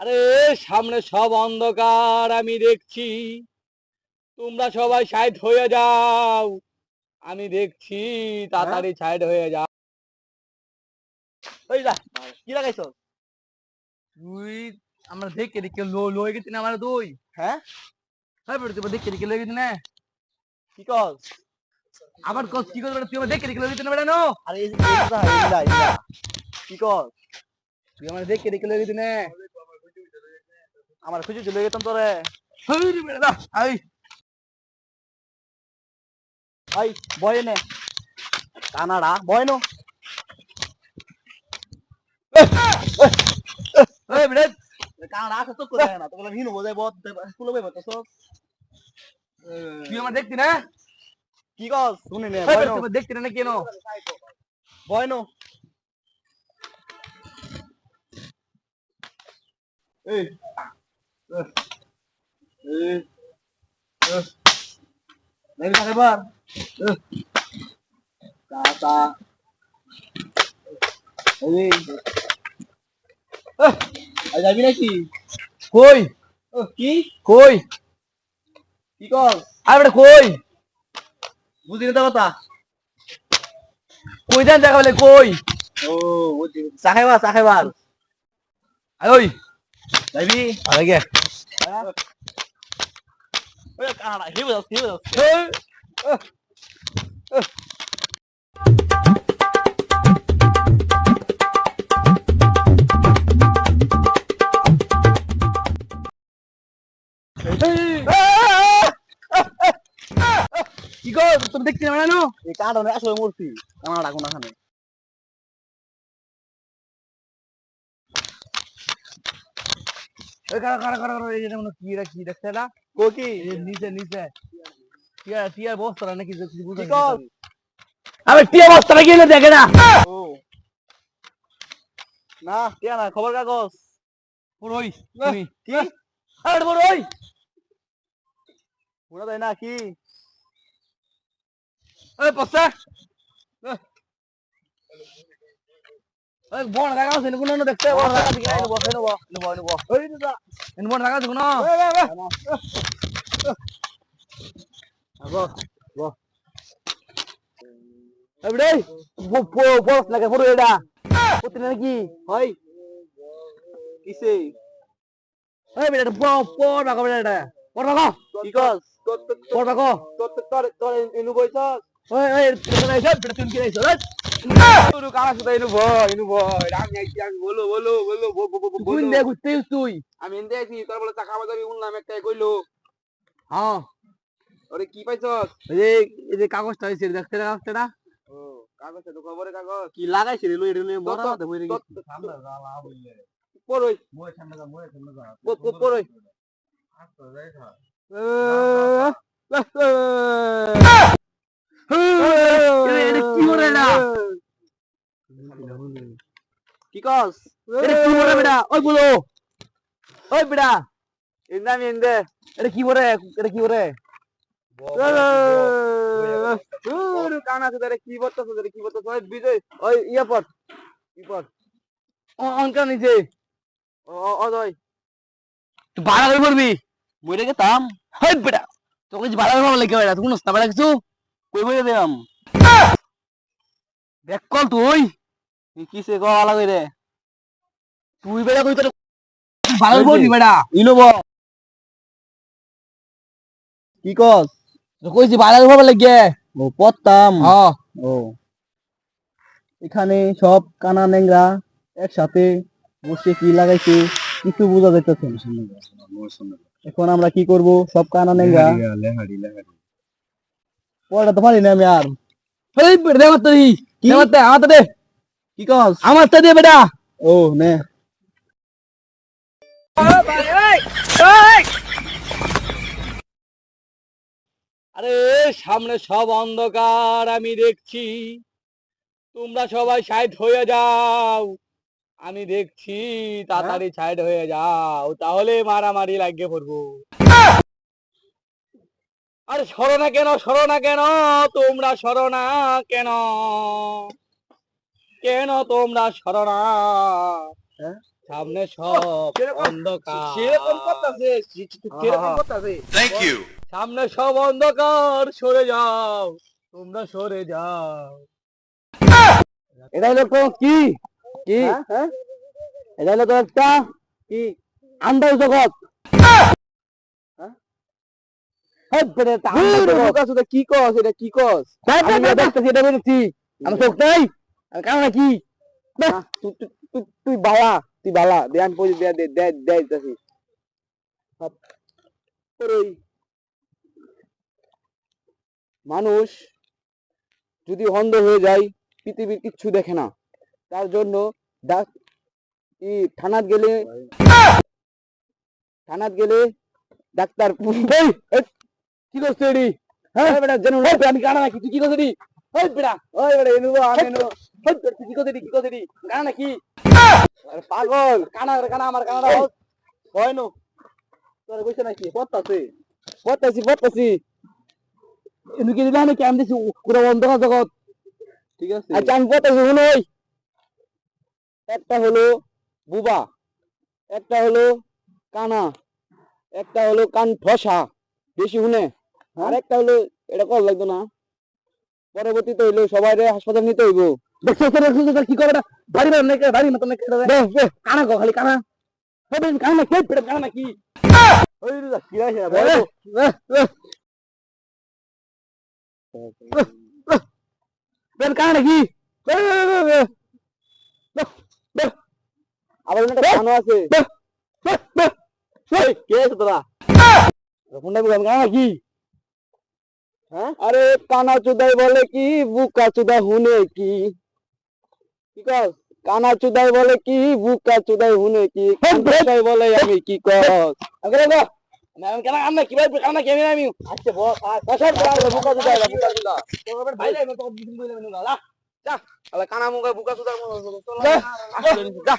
আরে সামনে সব অন্ধকার আমি দেখছি। তোমরা সবাই সাইড হয়ে যাও। আমি দেখছি তাড়াতাড়ি সাইড হয়ে যাও। ওই যা কি লাগাইছ? তুই আমরা দেখে দেখে লো লো হয়ে গেছি না আমার দুই। হ্যাঁ? হ্যাঁ বেটা তুই দেখে দেখে লয়ে গেছি না? কি কর আবার কস কি বেটা তুই আমার দেখে দেখে লয়ে গেছি না বেটা নো আরে এই ইলা ইলা কি কর তুই আমার দেখে দেখে লয়ে গেছি না? আমার খুঁজে চলে গেতাম তোরে। হেই রে দা আই আই বয় নে। কানাডা বয় নো। এই কানাডা আছে তো কোথায় না? তোগুলো ভিনো বোঝাই বত স্কুলে বই বতো সব। তুই আমার দেখতি না? কি কস? শুনি নে বয় নো। দেখতি না কেন বয় নো। এই। Eh. Eh, আজ যাবি নাকি কই কি কই কি কর আরে কই বুঝি না কথা কই দেন দেখা বলে কই ও বুঝি সাহেবা সাহেবা আয় ওই যাবি আরে গে ওই কানা হিবে দাও হিবে দাও কি গো তুমি দেখতে না না এই কারণে আসলে মূর্তি আমার ডাকুন এখানে কারা কারা কারা কারা এই যে কি রা কি দেখতে না কো? কি নিচে নিচে। টিয়া টিয়া বস্তা নাকি কিছু বুঝা আবে টিয়া বস্তা নাকি? না দেখে না? না টিয়া না খবর কাগজ। বড়ই তুমি। কি? আরে বড়ই পুরা দেয় না কি? এই পস্তা বন লাগা আছে কোন না দেখতে বন লাগা দিকে বসে নেব নেব নেব ওই দাদা এন বন লাগা আছে কোন আগো গো এবড়ে বস লাগে পুরো এটা কত নাকি হয় কিসে এই বেটা পড় পড় বাগো বেটা পড় বাগো কি কস পড় বাগো তোর তোর তোর ইনু বইছস ওই ওই তুই এসে বেটা তুই কি এসে আমি এনতে আইছি তোর বলে টাকা বাজাবি উনলাম একটা কইলো হ্যাঁ ওরে কি পাইছস এই যে কাগজটা হইছে দেখতে না ও কাগজটা তো কাগজ কি লাগাইছে রে লই রে লই বড় পড়ই কি করে না কি কস? এটা কি করে বেটা? ওই বলো। ওই বেটা। ইন্দা এটা কি করে এটা কি করে কানা আছে কি বলতো তারে কি বলতো ওই বিজয় ওই ইয়া পর কি পর অনকা নিচে। ও ও দই তুই ভাড়া করে পড়বি মরে গেতাম। হই বেটা তোকে যে ভাড়া করে লাগে বেটা তুই না বেটা কিছু? কই দেখ কল তুই। কিসে গলা কইরে? তুই বেটা কই তোর করে পড়বি বেটা ইনোব কি কস? কইছি লাগে ও পড়তাম। হ্যাঁ ও। এখানে সব কানা নেংরা একসাথে বসে কি লাগাইছে কিছু বোঝা যাইতেছে না। এখন আমরা কি করব? সব কানা নেংরা পড়া তো পারি না আমি আর। আমার তুই কি? আমার তে দে। কি কস? আমার তে দে বেটা। ও নে। আরে সামনে সব অন্ধকার আমি দেখছি। তোমরা সবাই সাইড হয়ে যাও। আমি দেখছি তাড়াতাড়ি সাইড হয়ে যাও। তাহলে মারামারি লাগিয়ে পড়ব। আরে সরো না কেন সরো না কেন তোমরা সরো না কেন। কেন তোমরা সরো না সামনে সব অন্ধকার। সেরকম সেরকম. সামনে সব অন্ধকার সরে যাও। তোমরা সরে যাও। এটা হলো তো কি? কি? হ্যাঁ? এটা হলো একটা কি? আন্দাজ জগৎ। হ্যাঁ। কি কস? এটা কি কস? আমি চোখ নাই? কারণ কি? তুই তুই- বালা তুই বালা। দে আমি পয়সা দে দে মানুষ যদি অন্ধ হয়ে যায় পৃথিবীর কিচ্ছু দেখে না। তার জন্য ডাক- ই থানাত গেলে থানাত গেলে ডাক্তার কি করছে এডি হ্যাঁ? বেটা জানো আমি কানা নাকি তুই কি করছিস ওই বেটা ওই বেটা এনু আমি কি করছিস কি কানা নাকি? আরে পাগল কানা কানা আমার কানাটা হয় নো। তোর কইছে নাকি পড়তাছে পড়তাছি পড়তাছি নাকি আমি দিছি পুরো অন্ধকার জগৎ। ঠিক আছে। আচ্ছা আমি পড়তেছি শুনো ওই। একটা হলো বুবা একটা হলো কানা একটা হলো কান ঠসা বেশি শুনে। আর একটা হলো এটা কল লাগতো না। পরবর্তীতে হইল সবাই হাসপাতাল নিতে হইব। দেখছ তো দেখছ তো কি করে বাড়ি বাড়ি নাকি? বাড়ি মতো নাকি কানা গো খালি কানা। হবে কানা কে পেড়ে কানা নাকি ওই রুজা কি আছে বেন কানা নাকি আবার একটা কানো আছে। এই, কে আছে তোরা? ফোনটা বুঝলাম কানা নাকি হ্যাঁ? আরে কানা চুদাই বলে কি বুকা চুদা হুনে কি? কি কানা চুদাই বলে কি বুকা চুদাই হুনে কি চুদাই বলে আমি কি কর আগে গো আমি কানা কি ভাই কানা কে আমি আচ্ছা বস বুকা চুদাই বুকা চুদা তোর ভাই তো বইলে আমি আলা কানা মুখে বুকা চুদার মতো যা।